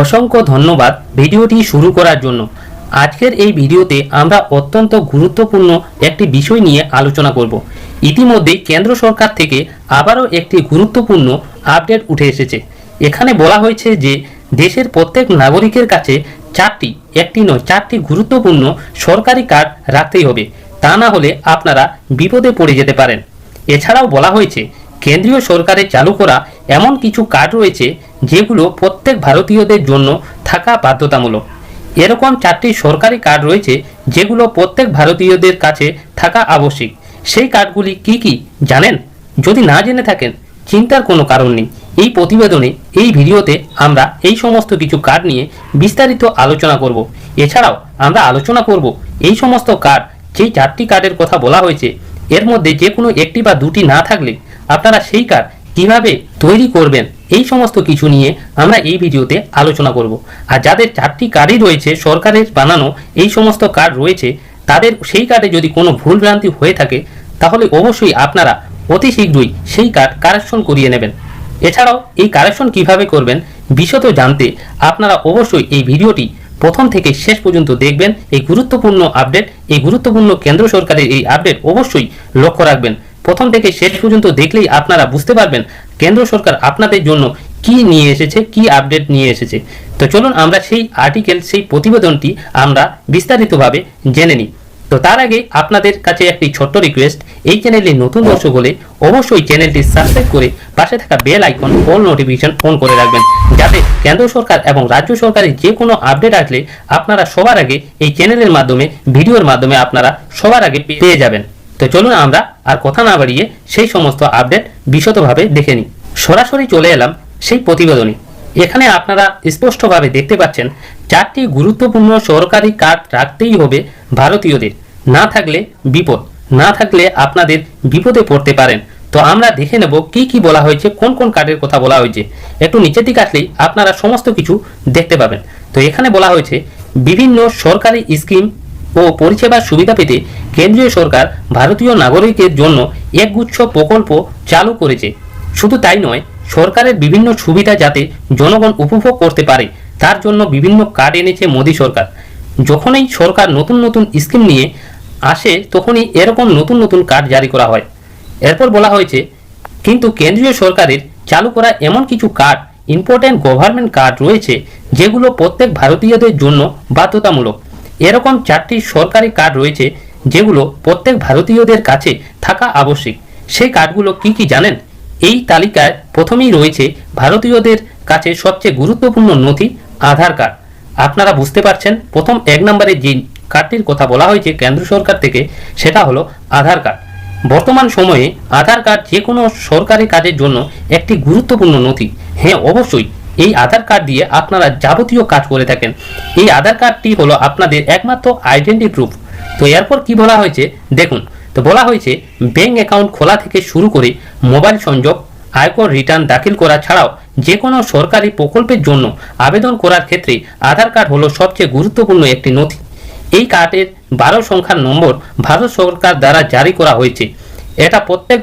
অসংখ্য ধন্যবাদ ভিডিওটি শুরু করার জন্য। আজকের এই ভিডিওতে আমরা অত্যন্ত গুরুত্বপূর্ণ একটি বিষয় নিয়ে আলোচনা করব। ইতিমধ্যেই কেন্দ্র সরকার থেকে আবারও একটি গুরুত্বপূর্ণ আপডেট উঠে এসেছে। এখানে বলা হয়েছে যে, দেশের প্রত্যেক নাগরিকের কাছে চারটি, একটি নয়, চারটি গুরুত্বপূর্ণ সরকারি কার্ড রাখতেই হবে। তা না হলে আপনারা বিপদে পড়ে যেতে পারেন। এছাড়াও বলা হয়েছে, কেন্দ্রীয় সরকারের চালু করা এমন কিছু কার্ড রয়েছে যেগুলো প্রত্যেক ভারতীয়দের জন্য থাকা বাধ্যতামূলক। এরকম চারটি সরকারি কার্ড রয়েছে যেগুলো প্রত্যেক ভারতীয়দের কাছে থাকা আবশ্যিক। সেই কার্ডগুলি কি কি, জানেন? যদি না জেনে থাকেন, চিন্তার কোনো কারণ নেই। এই প্রতিবেদনে, এই ভিডিওতে আমরা এই সমস্ত কিছু কার্ড নিয়ে বিস্তারিত আলোচনা করব। এছাড়াও আমরা আলোচনা করব এই সমস্ত কার্ড, যেই চারটি কার্ডের কথা বলা হয়েছে, এর মধ্যে যে কোনো একটি বা দুটি না থাকলে আপনারা সেই কার্ড কীভাবে তৈরি করবেন এই সমস্ত কিছু নিয়ে আমরা এই ভিডিওতে আলোচনা করব। আর যাদের চারটি কার্ডই রয়েছে, সরকারের বানানো এই সমস্ত কার্ড রয়েছে, তাদের সেই কার্ডে যদি কোনো ভুলভ্রান্তি হয়ে থাকে, তাহলে অবশ্যই আপনারা অতি শীঘ্রই সেই কার্ড কারেকশন করিয়ে নেবেন। এছাড়াও এই কারেকশন কীভাবে করবেন, বিশদ জানতে আপনারা অবশ্যই এই ভিডিওটি প্রথম থেকে শেষ পর্যন্ত দেখবেন। এই গুরুত্বপূর্ণ আপডেট, এই গুরুত্বপূর্ণ কেন্দ্র সরকারের এই আপডেট অবশ্যই লক্ষ্য রাখবেন। প্রথম থেকে শেষ পর্যন্ত দেখলেই আপনারা বুঝতে পারবেন কেন্দ্র সরকার আপনাদের জন্য কি নিয়ে এসেছে, কি আপডেট নিয়ে এসেছে। তো চলুন আমরা সেই আর্টিকেল সেই প্রতিবেদনটি আমরা বিস্তারিতভাবে জেনে নিই। তো তার আগে আপনাদের কাছে একটি ছোট্ট রিকোয়েস্ট এই চ্যানেলে নতুন দর্শক হলে অবশ্যই চ্যানেলটি সাবস্ক্রাইব করে পাশে থাকা bell icon all notification on করে রাখবেন। যাতে কেন্দ্র সরকার এবং রাজ্য সরকারের যে কোনো আপডেট আসলে আপনারা সবার আগে এই চ্যানেলের মাধ্যমে ভিডিওর মাধ্যমে আপনারা সবার আগে পেয়ে যাবেন। তো চলুন আমরা আর কথা না বাড়িয়ে সেই সমস্ত আপডেট বিশদভাবে দেখে নিই। সরাসরি চলে এলাম সেই প্রতিবেদনে। এখানে আপনারা স্পষ্টভাবে দেখতে পাচ্ছেন, চারটি গুরুত্বপূর্ণ সরকারি কার্ড রাখতেই হবে ভারতীয়দের। না থাকলে বিপদ, না থাকলে আপনাদের বিপদে পড়তে পারেন। তো আমরা দেখে নেব কি কি বলা হয়েছে, কোন কোন কার্ডের কথা বলা হয়েছে। একটু নিচের দিকে আসলেই আপনারা সমস্ত কিছু দেখতে পাবেন। তো এখানে বলা হয়েছে, বিভিন্ন সরকারি স্কিম ও পরিষেবার সুবিধা পেতে কেন্দ্রীয় সরকার ভারতীয় নাগরিকের জন্য একগুচ্ছ প্রকল্প চালু করেছে। শুধু তাই নয়, সরকারের বিভিন্ন সুবিধা যাতে জনগণ উপভোগ করতে পারে, তার জন্য বিভিন্ন কার্ড এনেছে মোদী সরকার। যখনই সরকার নতুন নতুন স্কিম নিয়ে আসে, তখনই এরকম নতুন নতুন কার্ড জারি করা হয়। এরপর বলা হয়েছে, কিন্তু কেন্দ্রীয় সরকারের চালু করা এমন কিছু কার্ড ইম্পর্টেন্ট গভর্নমেন্ট কার্ড রয়েছে, যেগুলো প্রত্যেক ভারতীয়দের জন্য বাধ্যতামূলক। এরকম চারটি সরকারি কার্ড রয়েছে যেগুলো প্রত্যেক ভারতীয়দের কাছে থাকা আবশ্যিক। সেই কার্ডগুলো কি কি জানেন? এই তালিকায় প্রথমেই রয়েছে ভারতীয়দের কাছে সবচেয়ে গুরুত্বপূর্ণ নথি, আধার কার্ড আপনারা বুঝতে পারছেন, প্রথম এক নম্বরে যে কার্ডটির কথা বলা হয়েছে কেন্দ্র সরকার থেকে, সেটা হলো আধার কার্ড বর্তমান সময়ে আধার কার্ড যে কোনো সরকারি কাজের জন্য একটি গুরুত্বপূর্ণ নথি। হ্যাঁ অবশ্যই এই আধার কার্ড দিয়ে আপনারা যাবতীয় কাজ করে থাকেন। এই আধার কার্ডটি হলো আপনাদের একমাত্র আইডেন্টি প্রুফ তো এরপর কি বলা হয়েছে? দেখুন, তো বলা হয়েছে ব্যাংক অ্যাকাউন্ট খোলা থেকে শুরু করে মোবাইল সংযোগ, আয়কর রিটার্ন দাখিল করা ছাড়াও যে কোনো সরকারি প্রকল্পের জন্য আবেদন করার ক্ষেত্রে আধার কার্ড হলো সবচেয়ে গুরুত্বপূর্ণ একটি নথি। এই কার্ডের বারো সংখ্যার নম্বর ভারত সরকার দ্বারা জারি করা হয়েছে। এটা প্রত্যেক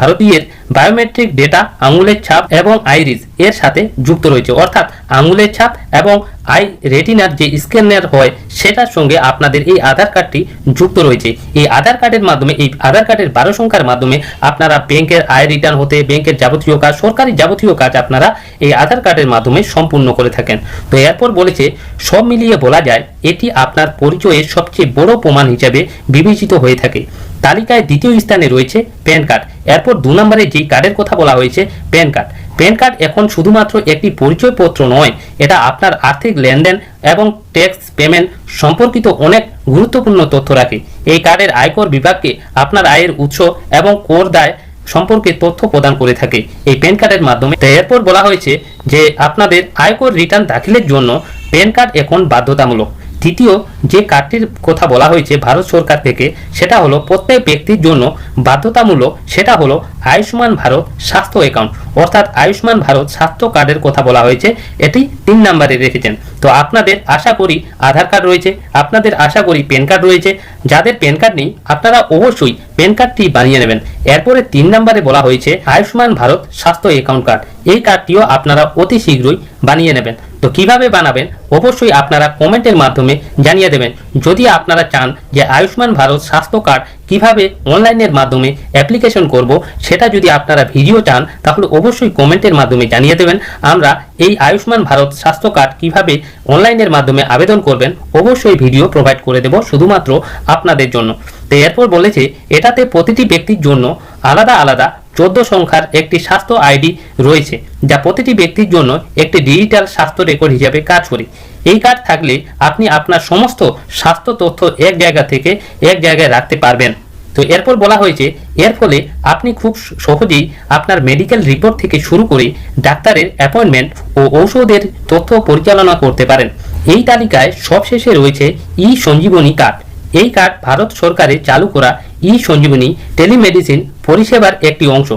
ভারতীয়ের বায়োমেট্রিক ডেটা আঙুলের ছাপ এবং আইরিস এর সাথে যুক্ত রয়েছে। অর্থাৎ আঙুলের ছাপ এবং আই রেটিনার যে স্ক্যানার হয়, সেটার সঙ্গে আপনাদের এই আধার কার্ডটি যুক্ত রয়েছে। এই আধার কার্ডের মাধ্যমে, এই আধার কার্ডের বারো সংখ্যার মাধ্যমে আপনারা ব্যাংকের আয় রিটার্ন হতে, ব্যাংকের যাবতীয় কাজ, সরকারি যাবতীয় কাজ আপনারা এই আধার কার্ডের মাধ্যমে সম্পূর্ণ করে থাকেন। তো এরপর বলেছে, সব মিলিয়ে বলা যায়, এটি আপনার পরিচয়ের সবচেয়ে বড় প্রমাণ হিসাবে বিবেচিত হয়ে থাকে। তালিকায় দ্বিতীয় স্থানে রয়েছে প্যান কার্ড। এরপর দু নম্বরে যেই কার্ডের কথা বলা হয়েছে, প্যান কার্ড। প্যান কার্ড এখন শুধুমাত্র একটি পরিচয়পত্র নয়, এটা আপনার আর্থিক লেনদেন এবং ট্যাক্স পেমেন্ট সম্পর্কিত অনেক গুরুত্বপূর্ণ তথ্য রাখে। এই কার্ডের আয়কর বিভাগকে আপনার আয়ের উৎস এবং কর দায় সম্পর্কে তথ্য প্রদান করে থাকে এই প্যান কার্ডের মাধ্যমে। এরপর বলা হয়েছে যে, আপনাদের আয়কর রিটার্ন দাখিলের জন্য প্যান কার্ড এখন বাধ্যতামূলক। তৃতীয় যে কার্ডটির কথা বলা হয়েছে ভারত সরকার থেকে, সেটা হলো প্রত্যেক ব্যক্তির জন্য বাধ্যতামূলক, সেটা হলো আয়ুষ্মান ভারত স্বাস্থ্য অ্যাকাউন্ট অর্থাৎ আয়ুষ্মান ভারত স্বাস্থ্য কার্ডের কথা বলা হয়েছে, এটি তিন নম্বরে রেখেছেন। তো আপনাদের আশা করি আধার কার্ড রয়েছে, আপনাদের আশা করি প্যান কার্ড রয়েছে। যাদের প্যান কার্ড নেই, আপনারা অবশ্যই প্যান কার্ডটি বানিয়ে নেবেন। এরপরে তিন নম্বরে বলা হয়েছে আয়ুষ্মান ভারত স্বাস্থ্য অ্যাকাউন্ট কার্ড এই কার্ডটিও আপনারা অতি শীঘ্রই বানিয়ে নেবেন। তো কীভাবে বানাবেন? অবশ্যই আপনারা কমেন্টের মাধ্যমে জানিয়ে দেবেন। যদি আপনারা চান যে আয়ুষ্মান ভারত স্বাস্থ্য কার্ড কীভাবে অনলাইনের মাধ্যমে অ্যাপ্লিকেশন করব, সেটা যদি আপনারা ভিডিও চান, তাহলে অবশ্যই কমেন্টের মাধ্যমে জানিয়ে দেবেন। আমরা এই আয়ুষ্মান ভারত স্বাস্থ্য কার্ড কীভাবে অনলাইনের মাধ্যমে আবেদন করবেন, অবশ্যই ভিডিও প্রোভাইড করে দেব শুধুমাত্র আপনাদের জন্য। তো এরপর বলেছে, এটাতে প্রতিটি ব্যক্তির জন্য আলাদা আলাদা চোদ্দ সংখ্যার একটি স্বাস্থ্য আইডি রয়েছে, যা প্রতিটি ব্যক্তির জন্য একটি ডিজিটাল স্বাস্থ্য রেকর্ড হিসাবে কাজ করে। এই কার্ড থাকলে আপনি আপনার সমস্ত স্বাস্থ্য তথ্য এক জায়গা থেকে এক জায়গায় রাখতে পারবেন। তো এরপর বলা হয়েছে, এর ফলে আপনি খুব সহজেই আপনার মেডিকেল রিপোর্ট থেকে শুরু করে ডাক্তারের অ্যাপয়েন্টমেন্ট ও ঔষধের তথ্য পরিচালনা করতে পারেন। এই তালিকায় সবশেষে রয়েছে ই সঞ্জীবনী কার্ড। এই কার্ড ভারত সরকারের চালু করা ই সঞ্জীবনী টেলিমেডিসিন পরিষেবার একটি অংশ।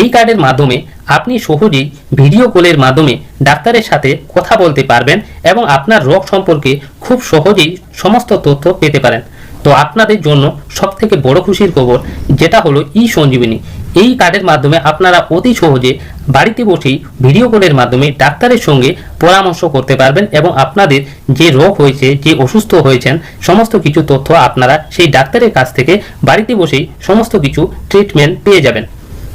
এই কার্ডের মাধ্যমে আপনি সহজেই ভিডিও কলের মাধ্যমে ডাক্তারের সাথে কথা বলতে পারবেন এবং আপনার রোগ সম্পর্কে খুব সহজেই সমস্ত তথ্য পেতে পারেন। তো আপনাদের জন্য সব থেকে বড় খুশির খবর, যেটা হলো ই সঞ্জীবনী এই কার্ডের মাধ্যমে আপনারা অতি সহজে বাড়িতে বসেই ভিডিও কলের মাধ্যমে ডাক্তারের সঙ্গে পরামর্শ করতে পারবেন এবং আপনাদের যে রোগ হয়েছে, যে অসুস্থ হয়েছেন, সমস্ত কিছু তথ্য আপনারা সেই ডাক্তারের কাছ থেকে বাড়িতে বসেই সমস্ত কিছু ট্রিটমেন্ট পেয়ে যাবেন।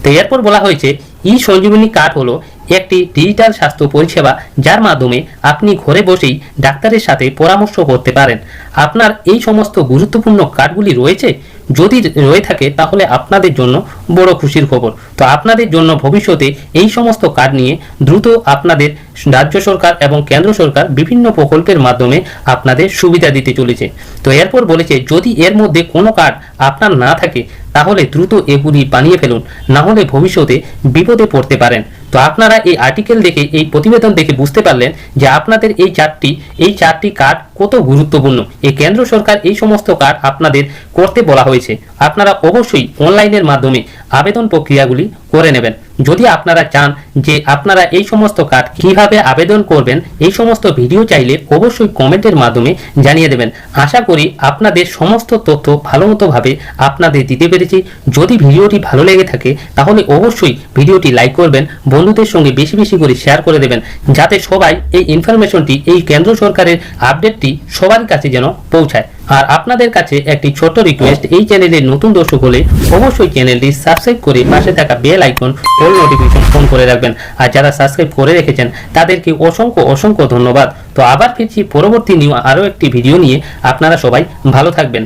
তো এরপর বলা হয়েছে, ই সঞ্জীবনী কার্ড হলো একটি ডিজিটাল স্বাস্থ্য পরিষেবা যার মাধ্যমে আপনি ঘরে বসেই ডাক্তারের সাথে পরামর্শ করতে পারেন। আপনার এই সমস্ত গুরুত্বপূর্ণ কার্ডগুলি রয়েছে? যদি রয়ে থাকে, তাহলে আপনাদের জন্য বড় খুশির খবর। তো আপনাদের জন্য ভবিষ্যতে এই সমস্ত কার্ড নিয়ে দ্রুত আপনাদের রাজ্য সরকার এবং কেন্দ্র সরকার বিভিন্ন প্রকল্পের মাধ্যমে আপনাদের সুবিধা দিতে চলেছে। তো এরপর বলেছে, যদি এর মধ্যে কোনো কার্ড আপনার না থাকে তাহলে দ্রুত এগুলি বানিয়ে ফেলুন, না হলে ভবিষ্যতে বিপদে পড়তে পারেন। তো আপনারা এই আর্টিকেল দেখে, এই প্রতিবেদন দেখে বুঝতে পারলেন যে আপনাদের এই চারটি এই চারটি কার্ড কত গুরুত্বপূর্ণ। এই কেন্দ্র সরকার এই সমস্ত কার্ড আপনাদের করতে বলা হয়েছে। আপনারা অবশ্যই অনলাইনের মাধ্যমে আবেদন প্রক্রিয়াগুলি করে নেবেন। যদি আপনারা চান যে আপনারা এই সমস্ত কার্ড কীভাবে আবেদন করবেন এই সমস্ত ভিডিও চাইলে অবশ্যই কমেন্টের মাধ্যমে জানিয়ে দেবেন। আশা করি আপনাদের সমস্ত তথ্য ভালো মতোভাবে আপনাদের দিতে পেরেছি। যদি ভিডিওটি ভালো লেগে থাকে, তাহলে অবশ্যই ভিডিওটি লাইক করবেন, বন্ধুদের সঙ্গে বেশি বেশি করে শেয়ার করে দেবেন, যাতে সবাই এই ইনফরমেশনটি এই কেন্দ্র সরকারের আপডেটটি সবার কাছে যেন পৌঁছায়। আর আপনাদের কাছে একটি ছোট রিকোয়েস্ট এই চ্যানেলের নতুন দর্শক হলে অবশ্যই চ্যানেলটি সাবস্ক্রাইব করে পাশে থাকা bell icon all notification phone করে রাখবেন। আর যারা সাবস্ক্রাইব করে রেখেছেন, তাদেরকে অসংখ্য অসংখ্য ধন্যবাদ। তো আবার ফিরছি পরবর্তী নিউ আরও একটি ভিডিও নিয়ে। আপনারা সবাই ভালো থাকবেন।